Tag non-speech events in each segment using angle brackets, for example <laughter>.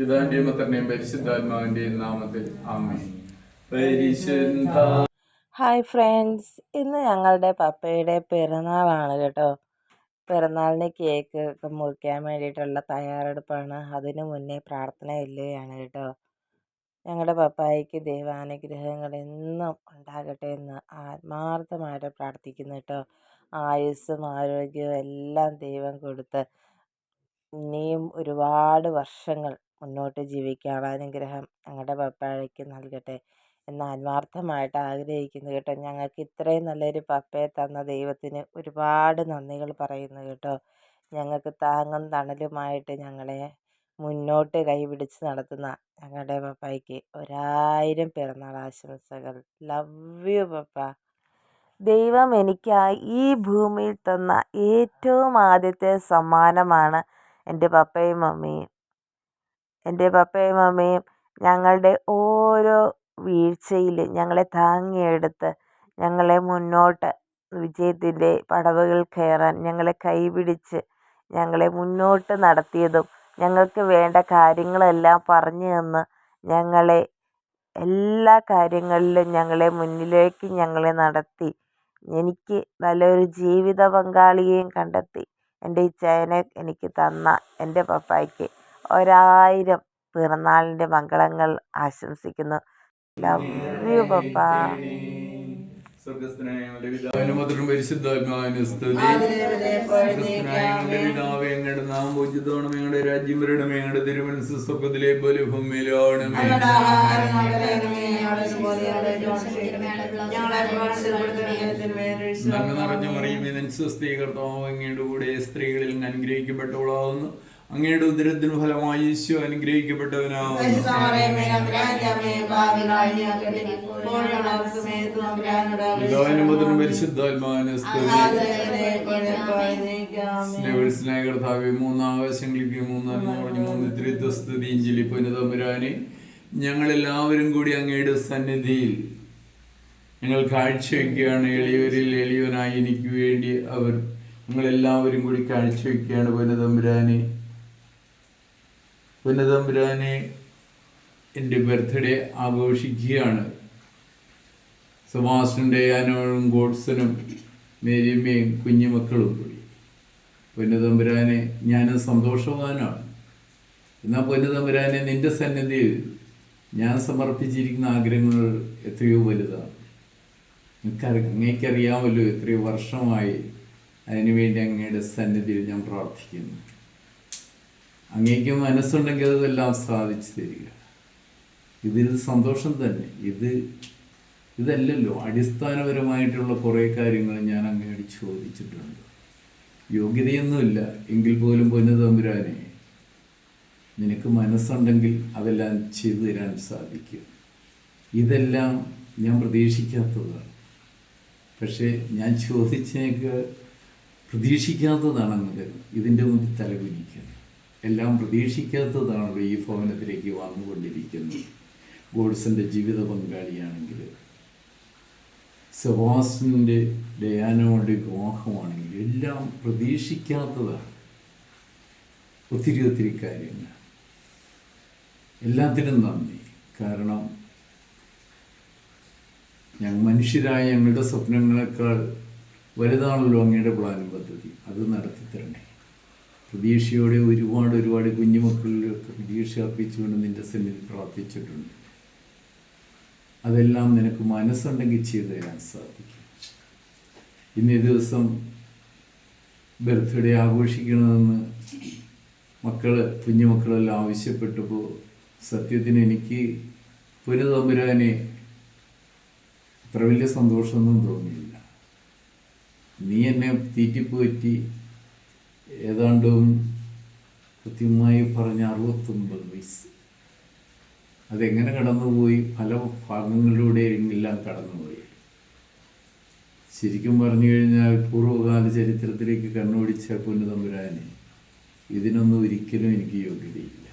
പിതാന്റെയും പുത്രന്റെയും പരിശുദ്ധാത്മാവിന്റെയും നാമത്തിൽ ആമേ ഹായ് ഫ്രണ്ട്സ് ഇന്ന് ഞങ്ങളുടെ പപ്പയുടെ പിറന്നാളാണ് കേട്ടോ. പിറന്നാളിന് കേക്ക് ഒക്കെ മുറിക്കാൻ വേണ്ടിയിട്ടുള്ള തയ്യാറെടുപ്പാണ്. അതിനു മുന്നേ പ്രാർത്ഥന ഇല്ലയാണ് കേട്ടോ. ഞങ്ങളുടെ പപ്പായിക്ക് ദൈവാനുഗ്രഹങ്ങൾ എന്നും ഉണ്ടാകട്ടെ എന്ന് ആത്മാർത്ഥമായിട്ട് പ്രാർത്ഥിക്കുന്നു കേട്ടോ. ആയുസ്സും ആരോഗ്യവും എല്ലാം ദൈവം കൊടുത്ത് ഇനിയും ഒരുപാട് വർഷങ്ങൾ മുന്നോട്ട് ജീവിക്കാനുള്ള അനുഗ്രഹം ഞങ്ങളുടെ പപ്പായ്ക്ക് നൽകട്ടെ എന്ന് ആത്മാർത്ഥമായിട്ട് ആഗ്രഹിക്കുന്നു കേട്ടോ. ഞങ്ങൾക്ക് ഇത്രയും നല്ലൊരു പപ്പയെ തന്ന ദൈവത്തിന് ഒരുപാട് നന്ദികൾ പറയുന്നു കേട്ടോ. ഞങ്ങൾക്ക് താങ്ങും തണലുമായിട്ട് ഞങ്ങളെ മുന്നോട്ട് കൈപിടിച്ച് നടത്തുന്ന ഞങ്ങളുടെ പപ്പായ്ക്ക് ഒരായിരം പിറന്നാൾ ആശംസകൾ. Love you papa. ദൈവം എനിക്കായി ഈ ഭൂമിയിൽ തന്ന ഏറ്റവും ആദ്യത്തെ സമ്മാനമാണ് എന്റെ പപ്പയും മമ്മിയും എന്റെ പപ്പയും മമ്മിയും ഞങ്ങളുടെ ഓരോ വീഴ്ചയിൽ ഞങ്ങളെ താങ്ങിയെടുത്ത് ഞങ്ങളെ മുന്നോട്ട് വിജയത്തിന്റെ പടവുകൾ കയറാൻ ഞങ്ങളെ കൈപിടിച്ച് ഞങ്ങളെ മുന്നോട്ട് നടത്തിയതും ഞങ്ങൾക്ക് വേണ്ട കാര്യങ്ങളെല്ലാം പറഞ്ഞു തന്ന് ഞങ്ങളെ എല്ലാ കാര്യങ്ങളിലും ഞങ്ങളെ മുന്നിലേക്ക് ഞങ്ങളെ നടത്തി. എനിക്ക് നല്ലൊരു ജീവിത പങ്കാളിയെയും കണ്ടെത്തി. എന്റെ ഇച്ചായനെ എനിക്ക് തന്ന എന്റെ പപ്പായ്ക്ക് ഒരായിരം പിറന്നാളിന്റെ മംഗളങ്ങൾ ആശംസിക്കുന്നു. ലവ് യു പപ്പ ഞങ്ങളുടെ മറിയുമേ സ്ത്രീകർത്താവ് കർത്താവ് അങ്ങയുടെ കൂടെ സ്ത്രീകളിൽ അനുഗ്രഹിക്കപ്പെട്ടവളാവുന്നു. അങ്ങയുടെ ഉദരത്തിന് ഫലമായി ഈശോ അനുഗ്രഹിക്കപ്പെട്ടവനാവുന്നു പിതാവിനും പുത്രനും പരിശുദ്ധാത്മാവിനും സ്നേഹ കർത്താവെ മൂന്നാം പറഞ്ഞു മൂന്ന് ത്രിത്വ സ്തുതിയും ചെല്ലിപ്പൊന്നു തമ്പുരാനെ ഞങ്ങളെല്ലാവരും കൂടി അങ്ങയുടെ സന്നിധിയിൽ ഞങ്ങൾ കാഴ്ചവെക്കുകയാണ്. എളിയവരിൽ എളിയവനായി എനിക്ക് വേണ്ടി അവർ ഞങ്ങളെല്ലാവരും കൂടി കാഴ്ചവെക്കുകയാണ്. പൊന്നതമ്പുരാനെ പൊന്നതമ്പുരാനെ എന്റെ ബർത്ത്ഡേ ആഘോഷിക്കുകയാണ്. സുഭാഷിന്റെ അനോളും ഗോഡ്സനും മേരിയമ്മയും കുഞ്ഞുമക്കളും കൂടി. പുനതമ്പുരാനെ ഞാൻ സന്തോഷവാനാണ്. എന്നാൽ പുനതമ്പുരാനെ നിന്റെ സന്നിധിയിൽ ഞാൻ സമർപ്പിച്ചിരിക്കുന്ന ആഗ്രഹങ്ങൾ എത്രയോ വലുതാണ്. അങ്ങേക്കറിയാമല്ലോ എത്രയോ വർഷമായി അതിനുവേണ്ടി അങ്ങയുടെ സന്നിധിയിൽ ഞാൻ പ്രാർത്ഥിക്കുന്നു. അങ്ങേക്ക് മനസ്സുണ്ടെങ്കിൽ അതെല്ലാം സാധിച്ചു തരിക. ഇതിൽ സന്തോഷം തന്നെ. ഇത് ഇതല്ലല്ലോ. അടിസ്ഥാനപരമായിട്ടുള്ള കുറേ കാര്യങ്ങൾ ഞാൻ അങ്ങയോട് ചോദിച്ചിട്ടുണ്ട്. യോഗ്യതയൊന്നുമില്ല. എങ്കിൽ പോലും പൊന്നു തമ്പുരാനെ നിനക്ക് മനസ്സുണ്ടെങ്കിൽ അതെല്ലാം ചെയ്തു തരാൻ സാധിക്കും. ഇതെല്ലാം ഞാൻ പ്രതീക്ഷിക്കാത്തതാണ്. പക്ഷേ ഞാൻ ചോദിച്ചേക്ക് പ്രതീക്ഷിക്കാത്തതാണ് അങ്ങനെ ഇതിന്റെ മുമ്പിൽ തലകുനിക്കുന്നത് എല്ലാം പ്രതീക്ഷിക്കാത്തതാണ് ഈ ഭവനത്തിലേക്ക് വന്നുകൊണ്ടിരിക്കുന്നത്. ഗോഡ്സിന്റെ ജീവിത പങ്കാളിയാണെങ്കിൽ സെബാസ്റ്റിന്റെ ഡയാനോയുടെ വിവാഹമാണെങ്കിൽ എല്ലാം പ്രതീക്ഷിക്കാത്തതാണ്. ഒത്തിരി ഒത്തിരി കാര്യങ്ങൾ. എല്ലാത്തിനും നന്ദി. കാരണം ഞങ്ങൾ മനുഷ്യരായ ഞങ്ങളുടെ സ്വപ്നങ്ങളെക്കാൾ വലുതാണല്ലോ അങ്ങയുടെ പ്ലാനും പദ്ധതി. അത് നടത്തി തരണേ പ്രതീക്ഷയോടെ ഒരുപാട് ഒരുപാട് കുഞ്ഞുമക്കളിലൊക്കെ പ്രതീക്ഷ അർപ്പിച്ചുകൊണ്ട് നിന്റെ സന്നിധി പ്രാർത്ഥിച്ചിട്ടുണ്ട്. അതെല്ലാം നിനക്ക് മനസ്സുണ്ടെങ്കിൽ ചെയ്തു തരാൻ സാധിക്കും. ഇന്നേ ദിവസം ബർത്ത്ഡേ ആഘോഷിക്കണമെന്ന് മക്കൾ കുഞ്ഞുമക്കളെല്ലാം ആവശ്യപ്പെട്ടപ്പോൾ സത്യത്തിന് എനിക്ക് പുനതമ്പുരാനെ അത്ര വലിയ സന്തോഷമൊന്നും തോന്നിയില്ല. നീ എന്നെ തീറ്റിപ്പോറ്റി ഏതാണ്ടും കൃത്യമായി പറഞ്ഞ അറുപത്തൊമ്പത് വയസ്സ്. അതെങ്ങനെ കടന്നുപോയി? പല ഭാഗങ്ങളിലൂടെ എല്ലാം കടന്നുപോയി. ശരിക്കും പറഞ്ഞു കഴിഞ്ഞാൽ പൂർവകാല ചരിത്രത്തിലേക്ക് കണ്ണോടിച്ച പുനതമ്പുരാന് തമ്പുരാനെ ഇതിനൊന്നും ഒരിക്കലും എനിക്ക് യോഗ്യതയില്ല.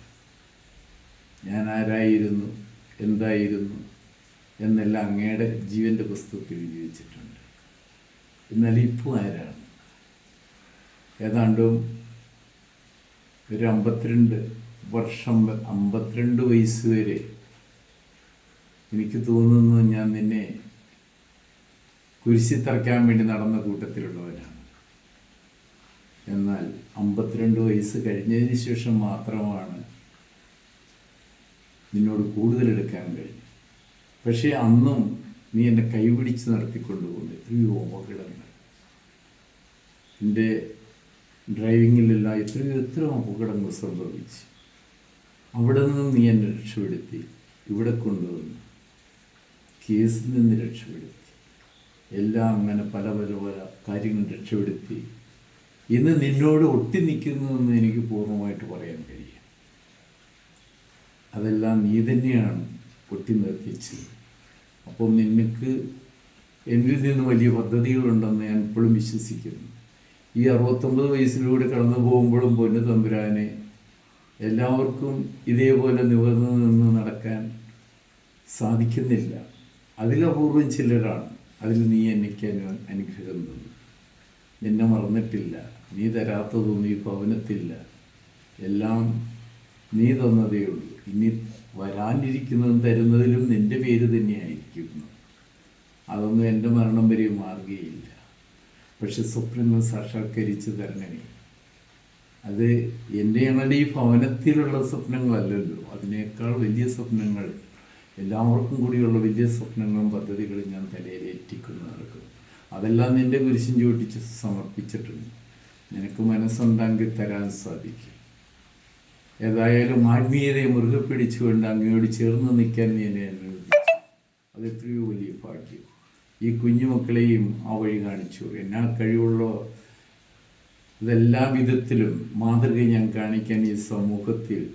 ഞാൻ ആരായിരുന്നു എന്തായിരുന്നു എന്നെല്ലാം അങ്ങയുടെ ജീവന്റെ പുസ്തകത്തിൽ എഴുതി വെച്ചിട്ടുണ്ട്. എന്നാൽ ഇപ്പോൾ ആരാണ്? ഏതാണ്ടും ഒരു അമ്പത്തിരണ്ട് വർഷം അമ്പത്തിരണ്ട് വയസ്സ് വരെ എനിക്ക് തോന്നുന്നു ഞാൻ നിന്നെ കുരിശി തറയ്ക്കാൻ വേണ്ടി നടന്ന കൂട്ടത്തിലുള്ളവനാണ്. എന്നാൽ അമ്പത്തിരണ്ട് വയസ്സ് കഴിഞ്ഞതിന് ശേഷം മാത്രമാണ് നിന്നോട് കൂടുതൽ എടുക്കാൻ കഴിഞ്ഞു പക്ഷേ അന്നും നീ എന്നെ കൈപിടിച്ച് നടത്തിക്കൊണ്ടുപോകുന്നു എത്രയോ ഓമകളെ എന്റെ ഡ്രൈവിങ്ങിലെല്ലാം എത്രയോ എത്രയോ അപകടങ്ങൾ സംഭവിച്ചു. അവിടെ നിന്ന് നീ എന്നെ രക്ഷപ്പെടുത്തി. ഇവിടെ കൊണ്ടുവന്നു കേസിൽ നിന്ന് രക്ഷപ്പെടുത്തി. എല്ലാം അങ്ങനെ പല പല പല കാര്യങ്ങൾ രക്ഷപ്പെടുത്തി. ഇന്ന് നിന്നോട് ഒട്ടി നിൽക്കുന്നതെന്ന് എനിക്ക് പൂർണമായിട്ട് പറയാൻ കഴിയും. അതെല്ലാം നീ തന്നെയാണ് പൊട്ടി നിർത്തിച്ചത്. അപ്പോൾ നിനക്ക് എന്നിൽ നിന്ന് വലിയ പദ്ധതികളുണ്ടെന്ന് ഞാൻ ഇപ്പോഴും വിശ്വസിക്കുന്നു. ഈ അറുപത്തൊമ്പത് വയസ്സിലൂടെ കടന്നു പോകുമ്പോഴും പൊന്നു തമ്പുരാനെ എല്ലാവർക്കും ഇതേപോലെ നിവർന്നു നിന്ന് നടക്കാൻ സാധിക്കുന്നില്ല. അതിലപൂർവം ചിലരാണ്. അതിൽ നീ എനിക്ക് അനു അനുഗ്രഹം തന്നു. നിന്നെ മറന്നിട്ടില്ല. നീ തരാത്തതൊന്നും ഈ ഭവനത്തില്ല എല്ലാം നീ തന്നതേ ഉള്ളൂ. ഇനി വരാനിരിക്കുന്നതും തരുന്നതിലും നിന്റെ പേര് തന്നെയായിരിക്കുന്നു. അതൊന്നും എന്റെ മരണം വരെ മാറുകയില്ല. പക്ഷെ സ്വപ്നങ്ങൾ സാക്ഷാത്കരിച്ച് തരണമേ. അത് എന്റെ ഈ ഭവനത്തിലുള്ള സ്വപ്നങ്ങളല്ലല്ലോ. അതിനേക്കാൾ വലിയ സ്വപ്നങ്ങൾ എല്ലാവർക്കും കൂടിയുള്ള വലിയ സ്വപ്നങ്ങളും പദ്ധതികളും ഞാൻ തലയിലേറ്റിക്കുന്നു നടക്കും. അതെല്ലാം നിന്റെ കുരിശിൻ ചൂട്ടിച്ച് സമർപ്പിച്ചിട്ടുണ്ട്. നിനക്ക് മനസ്സുണ്ടെങ്കിൽ തരാൻ സാധിക്കും. ഏതായാലും ആത്മീയതയെ മുറുകെ പിടിച്ചുകൊണ്ട് അങ്ങയോട് ചേർന്ന് നിൽക്കാൻ നീ എന്നെ അനുവദിച്ചു. അത് വലിയ ഭാഗ്യം. ഈ കുഞ്ഞുമക്കളെയും ആ വഴി കാണിച്ചു. എന്നാ കഴിവുള്ള ഇതെല്ലാ വിധത്തിലും മാതൃക ഞാൻ കാണിക്കാൻ ഈ സമൂഹത്തിൽ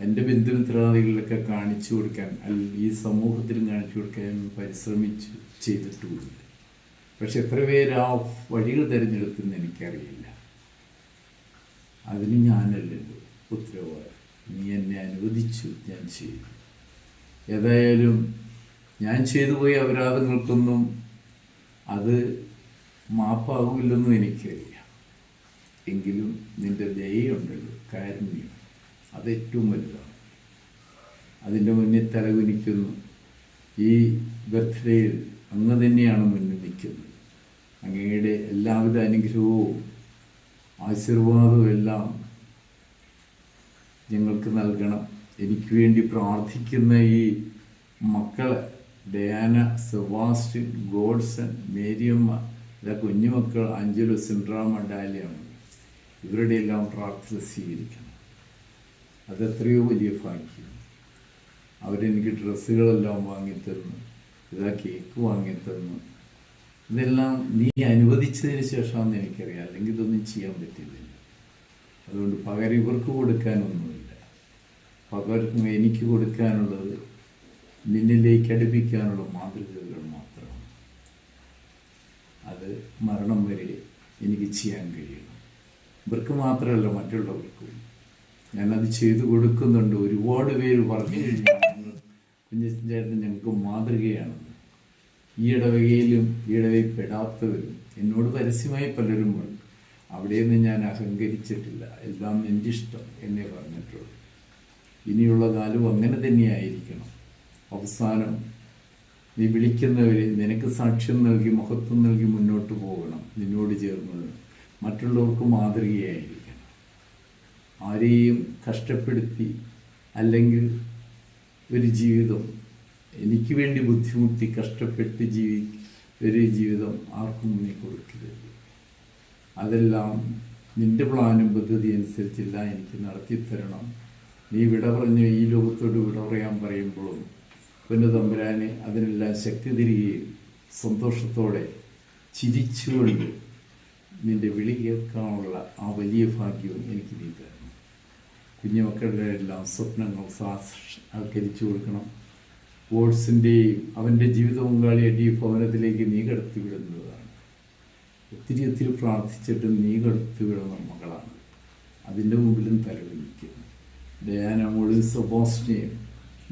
എന്റെ ബന്ധുമിത്രാദികളിലൊക്കെ കാണിച്ചു കൊടുക്കാൻ അല്ല ഈ സമൂഹത്തിലും കാണിച്ചു കൊടുക്കാൻ പരിശ്രമിച്ചു ചെയ്തിട്ടുമുണ്ട് പക്ഷെ എത്ര പേര് ആ വഴികൾ തിരഞ്ഞെടുത്തെന്ന് എനിക്കറിയില്ല. അതിന് ഞാനല്ലല്ലോ ഉത്തരവാദി. നീ എന്നെ അനുവദിച്ചു ഞാൻ ചെയ്തു. ഏതായാലും ഞാൻ ചെയ്തു പോയ അപരാധങ്ങൾക്കൊന്നും അത് മാപ്പാകില്ലെന്നും എനിക്കറിയാം. എങ്കിലും നിന്റെ ദയുണ്ടല്ലോ കാരുണ്യം. അത് ഏറ്റവും വലുതാണ്. അതിന്റെ മുന്നിൽ തലകുനിക്കുന്നു. ഈ ബർത്ത്ഡേയിൽ അങ്ങ് തന്നെയാണ് മുന്നിൽ നിൽക്കുന്നത്. അങ്ങയുടെ എല്ലാവിധ അനുഗ്രഹവും ആശീർവാദവും എല്ലാം ഞങ്ങൾക്ക് നൽകണം. എനിക്ക് വേണ്ടി പ്രാർത്ഥിക്കുന്ന ഈ മക്കളെ ഡയാന സെബാസ്റ്റ്യൻ ഗോഡ്സൺ മേരിയമ്മ ഇതാ കുഞ്ഞുമക്കൾ അഞ്ചലു സിൻഡ്രാമ ഡാലിയാണ് ഇവരുടെയെല്ലാം പ്രാർത്ഥന സ്വീകരിക്കണം. അതെത്രയോ വലിയ ഭാഗ്യം. അവരെനിക്ക് ഡ്രസ്സുകളെല്ലാം വാങ്ങിത്തന്നു ഇതാ കേക്ക് വാങ്ങിത്തന്നു. ഇതെല്ലാം നീ അനുവദിച്ചതിന് ശേഷമാണെന്ന് എനിക്കറിയാം. അല്ലെങ്കിൽ ഇതൊന്നും ചെയ്യാൻ പറ്റില്ല അതുകൊണ്ട് പകരം ഇവർക്ക് കൊടുക്കാനൊന്നുമില്ല. പകരം എനിക്ക് കൊടുക്കാനുള്ളത് നിന്നിലേക്ക് അടുപ്പിക്കാനുള്ള മാതൃകകൾ മാത്രമാണ് അത് മരണം വരെ എനിക്ക് ചെയ്യാൻ കഴിയണം. ഇവർക്ക് മാത്രമല്ല മറ്റുള്ളവർക്കും. ഞാനത് ചെയ്തു കൊടുക്കുന്നുണ്ട്. ഒരുപാട് പേര് പറഞ്ഞു കഴിഞ്ഞാൽ കുഞ്ഞച്ചേട്ടൻ ഞങ്ങൾക്ക് മാതൃകയാണെന്ന്. ഈ ഇടവകയിലും ഈ ഇടവയിൽ പെടാത്തവരും എന്നോട് പരസ്യമായി പലരും പറഞ്ഞു അവിടെയൊന്നും ഞാൻ അഹങ്കരിച്ചിട്ടില്ല. എല്ലാം എന്റെ ഇഷ്ടം എന്നേ പറഞ്ഞിട്ടുള്ളൂ. ഇനിയുള്ള കാലം അങ്ങനെ തന്നെയായിരിക്കണം. അവസാനം നീ വിളിക്കുന്നവർ നിനക്ക് സാക്ഷ്യം നൽകി മഹത്വം നൽകി മുന്നോട്ട് പോകണം. നിന്നോട് ചേർന്നത് മറ്റുള്ളവർക്ക് മാതൃകയായിരിക്കണം ആരെയും കഷ്ടപ്പെടുത്തി അല്ലെങ്കിൽ ഒരു ജീവിതം എനിക്ക് വേണ്ടി ബുദ്ധിമുട്ടി കഷ്ടപ്പെട്ട് ജീവി ഒരു ജീവിതം ആർക്കും നീ കൊടുക്കരുത്. അതെല്ലാം നിന്റെ പ്ലാനും പദ്ധതി അനുസരിച്ചില്ല എനിക്ക് നടത്തിത്തരണം. നീ വിട പറഞ്ഞ് ഈ ലോകത്തോട് വിട പറയാൻ പറയുമ്പോഴും പൊന്നു തമ്പുരാനെ അതിനെല്ലാം ശക്തി തിരികുകയും സന്തോഷത്തോടെ ചിരിച്ചുകൊണ്ട് നിന്റെ വിളി കേൾക്കാനുള്ള ആ വലിയ ഭാഗ്യവും എനിക്ക് നീ തരണം. കുഞ്ഞുമക്കളുടെ എല്ലാം സ്വപ്നങ്ങൾ സാക്ഷാത്കരിച്ചു കൊടുക്കണം. വോട്സിന്റെയും അവന്റെ ജീവിത പങ്കാളിയുടെ ഈ ഭവനത്തിലേക്ക് നീ കടത്തി വിടുന്നതാണ് ഒത്തിരി ഒത്തിരി പ്രാർത്ഥിച്ചിട്ടും നീ കടത്തി വിടുന്ന മകളാണ്. അതിന്റെ മുമ്പിലും തലവലിക്കുന്നു ഡയാന മുഴുവൻ സബോസ്റ്റിനെയും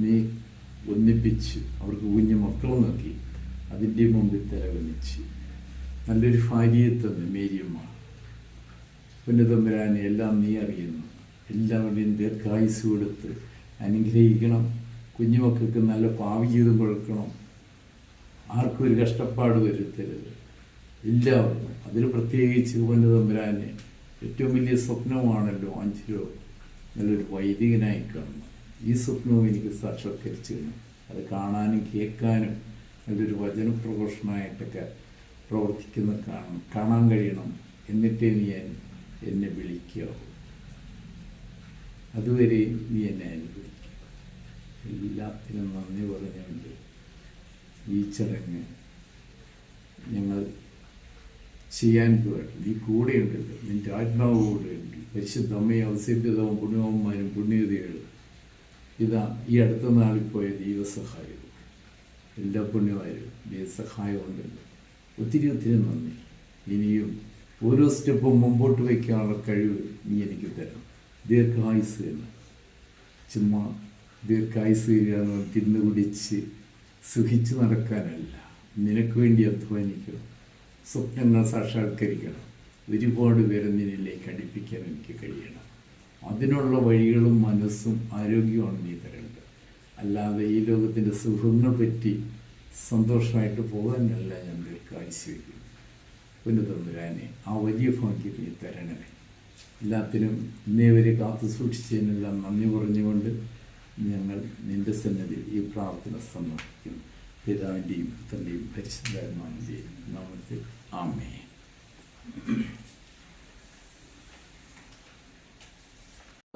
നീ ഒന്നിപ്പിച്ച് അവർക്ക് കുഞ്ഞു മക്കളും നൽകി അതിന്റെ മുമ്പിൽ തെരവിളിച്ച് നല്ലൊരു ഭാര്യയെ തന്ന് മേരിയമ്മ. പുന്നതമ്പരാനെ എല്ലാം നീ അറിയുന്നു. എല്ലാവരുടെയും ദീർഘായുസ് കൊടുത്ത് അനുഗ്രഹിക്കണം. കുഞ്ഞുമക്കൾക്ക് നല്ല ഭാവി ജീവിതം കൊടുക്കണം. ആർക്കും ഒരു കഷ്ടപ്പാട് വരുത്തരുത്. എല്ലാവർക്കും അതിൽ പ്രത്യേകിച്ച് വല്ല തമ്പുരാന് ഏറ്റവും വലിയ സ്വപ്നമാണല്ലോ അഞ്ചിലോ. നല്ലൊരു വൈദികനായി കാണണം ഈ സ്വപ്നവും എനിക്ക് സാക്ഷാത്കരിച്ചു കഴിഞ്ഞു അത് കാണാനും കേൾക്കാനും നല്ലൊരു വചനപ്രഘോഷണമായിട്ടൊക്കെ പ്രവർത്തിക്കുന്ന കാണണം കാണാൻ കഴിയണം. എന്നിട്ടേ നീ എന്നെ വിളിക്കുക അതുവരെ നീ എന്നെ അനുഭവിക്കുക എല്ലാത്തിനും നന്ദി പറഞ്ഞുകൊണ്ട് ഈ ചടങ്ങ് ഞങ്ങൾ ചെയ്യാൻ പോയിട്ട് നീ കൂടെയുണ്ടല്ലോ. നിന്റെ ആത്മാവ് കൂടെയുണ്ട് പരിശുദ്ധമ്മയും അമ്മയും പുണ്യവന്മാരും പുണ്യതകളും ഇതാ ഈ അടുത്ത നാളിൽ പോയ ദൈവസഹായവും എല്ലാ പുണ്യമാരും ദൈവസഹായം ഉണ്ടല്ലോ. ഒത്തിരി ഒത്തിരി നന്ദി. ഇനിയും ഓരോ സ്റ്റെപ്പും മുമ്പോട്ട് വയ്ക്കാനുള്ള കഴിവ് നീ എനിക്ക് തരണം ദീർഘായുസ് തന്നെ. ചുമ്മാ ദീർഘായുസ് തിന്നു കുടിച്ച് സുഖിച്ച് നടക്കാനല്ല. നിനക്ക് വേണ്ടി അധ്വാനിക്കണം. സ്വപ്നങ്ങൾ സാക്ഷാത്കരിക്കണം. ഒരുപാട് പേരെ നിന്നിലേക്ക് അടുപ്പിക്കാൻ എനിക്ക് കഴിയണം. അതിനുള്ള വഴികളും മനസ്സും ആരോഗ്യമാണ് നീ തരേണ്ടത് അല്ലാതെ ഈ ലോകത്തിന്റെ സുഖങ്ങൾ പറ്റി സന്തോഷമായിട്ട് പോകാനല്ല ഞാൻ ദീർഘായുസ് വയ്ക്കുന്നത് പുനതമ്പുരാനെ ആ വലിയ ഭാഗ്യം നീ തരണമേ. എല്ലാത്തിനും ഇന്നേ വരെ കാത്തു സൂക്ഷിച്ചതിനെല്ലാം നന്ദി പറഞ്ഞുകൊണ്ട് ഞങ്ങൾ നിന്റെ സന്നദ്ധിയിൽ ഈ പ്രാർത്ഥന സമർപ്പിക്കുന്നു. പിതാവിന്റെയും തന്റെയും പരിശുദ്ധാത്മാവിന്റെയും നാമത്തിൽ ആമേ അവിടത്തെ ഇട്ടോ കത്തി എടുത്തില്ല കത്തി ഇങ്ങോട്ട് എടുത്തില്ല കത്തി എവിടെ വെച്ചിട്ടുണ്ടായിരുന്നു? കത്തി എടുത്തില്ല.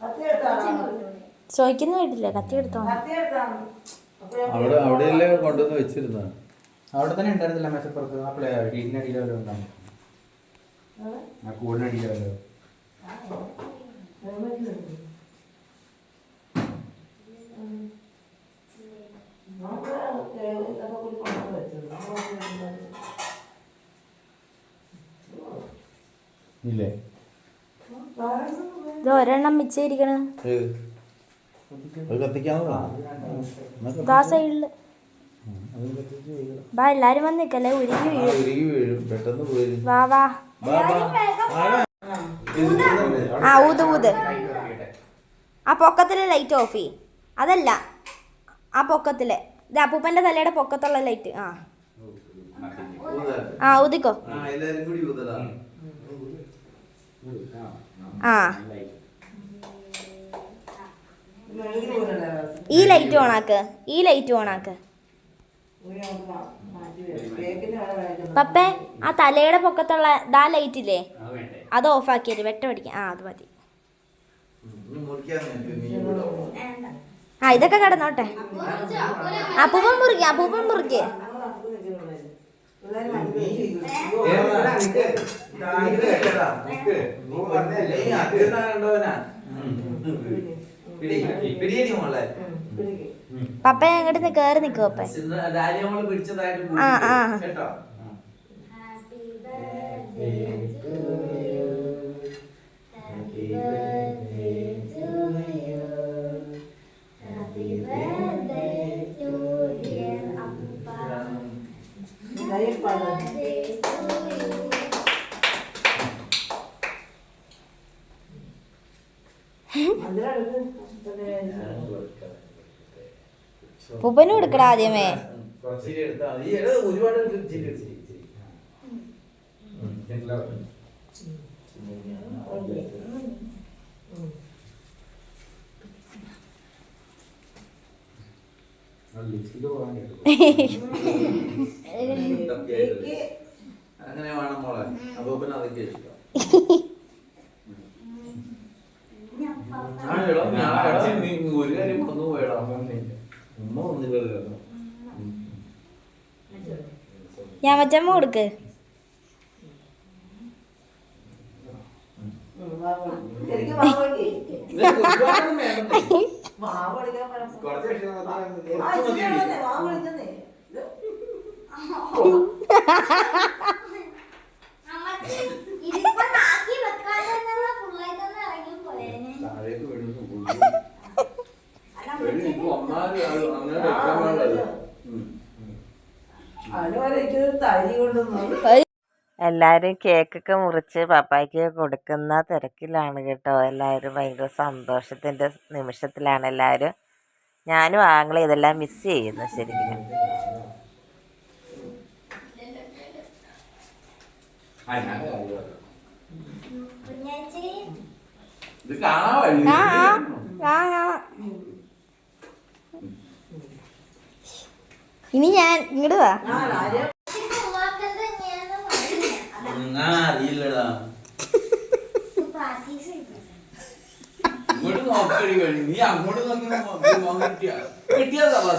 കത്തി എടുത്താണോ? ചോദിക്കുന്ന കേട്ടില്ല? കത്തി എടുത്തോ? അവിടെ അവിടെയല്ലേ കൊണ്ടുവന്ന് വെച്ചിരുന്ന? അവിടെ തന്നെ ഉണ്ടായിരുന്നില്ല മേശപ്പുറത്ത്. ആ പ്ലേ ടീമിനടിയിലോ ഉണ്ടാവും. ആ കൂടിനടിയിലോ Thank എടുത്തു. നമുക്ക് ഇതൊക്കെ കൂടി കൊണ്ടുവന്ന് വെച്ചത്. നമുക്ക് വേണ്ടത്. ഇല്ലേ? ഇത് ഒരെണ്ണം മിച്ചിരിക്കണ്. സൈഡിൽ. വാ എല്ലാരും വന്ന് നിക്കല്ലേ? ഉരുകി വീഴും. പെട്ടെന്ന് പോയി വാ വാ. ആ ഊത് ഊത്. ആ പൊക്കത്തിലെ ലൈറ്റ് ഓഫ് ചെയ്യും. അതല്ല. ആ പൊക്കത്തിലെ. ഇത് അപ്പൂപ്പന്റെ തലയുടെ പൊക്കത്തുള്ള ലൈറ്റ് ആ. ആ ഊതിക്കോ. എല്ലാരും കൂടി ഊതലാ. ആ. ഈ ലൈറ്റ് ഓണാക്ക് ഈ ലൈറ്റ് ഓണാക്ക്. പപ്പേ ആ തലയുടെ പൊക്കത്തുള്ള ദാ ലൈറ്റ് ഇല്ലേ? അത് ഓഫ് ആക്കിയത് വെട്ടം അടിക്കാം ആ അത് മതി. ആ ഇതൊക്കെ കടന്നോട്ടെ അപ്പൂപ്പൻ മുറുക്കി അപ്പൂപ്പൻ മുറുക്കി. പപ്പ അങ്ങോട്ട് കേറി മോൾ പിടിച്ചതായിട്ട് ആ, ആ. പോകാൻ എടുക്കണം ആദ്യമേ. അങ്ങനെ വേണം മോളെ. അപ്പൊ പിന്നെ അതൊക്കെ ഇഷ്ടം. <laughs> ഒരു കാര്യം മറന്നു പോയടാ ഉമ്മ വന്നില്ലല്ലോ ഞാൻ മച്ചമ്മ കൊടുക്ക്. ഉം, വാ പോയി. ശരിക്കും വാ പോയി. നിനക്ക് ഒരുപാടൊന്നും വേണ്ടേ? വാ വിളിക്കാൻ പറയാം. കുറച്ച് വിഷയം മാത്രം മതി. ആ, ഇച്ചിരി ഉള്ളതേ, വാ വിളിക്കുന്നേ. ഇത് താഴേക്ക് വീഴുന്നു എടി, ഇപ്പൊ ഒന്നാമത് അത് അങ്ങനെ വെക്കാൻ പാടില്ല. ഉം. അതിന് പറയും തരി കൊണ്ടുവന്നു എല്ലാവരും കേക്കൊക്കെ മുറിച്ച് പപ്പായ്ക്ക് കൊടുക്കുന്ന തിരക്കിലാണ് കേട്ടോ. എല്ലാവരും ഭയങ്കര സന്തോഷത്തിന്റെ നിമിഷത്തിലാണ് എല്ലാവരും ഞാനും ആങ്ങളെ ഇതെല്ലാം മിസ് ചെയ്യുന്നു ശരിക്കും ആ ആ ആ. ഇനി ഞാൻ ഇങ്ങോട്ട് വാ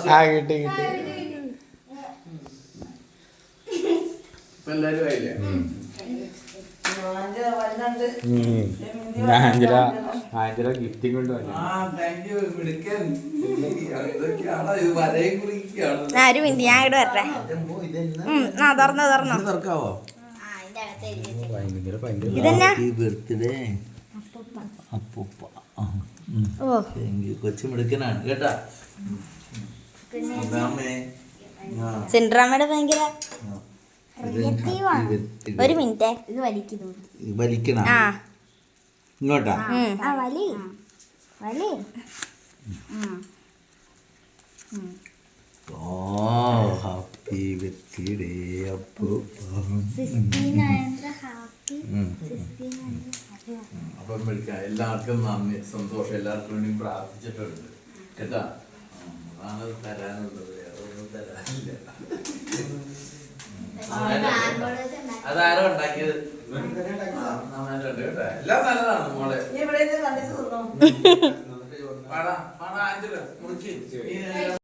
ആ കിട്ടി കിട്ടി. ഇപ്പൊ എല്ലാരും ആയില്ലേ? ആഞ്ചല ആഞ്ചല ഗിഫ്റ്റ് കൊണ്ട് വന്നു. ആ താങ്ക് യു മിടുക്കൻ ഇതൊക്കെയാണോ ഇത്? വരയും കുറിക്കാണോ ആ, ഒരു മിനിറ്റ് ഞാൻ വരട്ടെ. ഉം, ആ തുറന്നോ തുറന്നോ. തുറക്കാവോ? ഭയങ്കര ഭയങ്കര ഇതെന്നാ? ബർത്ത്ഡേ അപ്പൂപ്പ. കൊച്ചു മിടുക്കനാണ്. കേട്ടാ? സിൻഡ്രാമയുടെ ഭയങ്കര ഒരു മിനിറ്റ്. ഇത് വലിക്കുന്നു. വലിക്കണം? ആ. ഇങ്ങോട്ടാ. ആ. വലി. വലി. ഓ ഹാപ്പി ബർത്ത്ഡേ അപ്പൂപ്പ അപ്പം വിളിക്കാം. എല്ലാവർക്കും നന്ദി. സന്തോഷം. എല്ലാവർക്കും വേണ്ടി പ്രാർത്ഥിച്ചിട്ടുണ്ട്. കേട്ടാ? അതാണ് തരാനുള്ളത്. വേറെ ഒന്നും തരാനില്ല അതാരോ ഉണ്ടാക്കിയത് ആ, നന്നായിട്ടുണ്ട് കേട്ടോ എല്ലാം നല്ലതാണ് മോളെ നീ ഇവിടെ കണ്ടിട്ട് തിന്നോ പാടാ പാടാ അഞ്ചു മുറിച്ച്.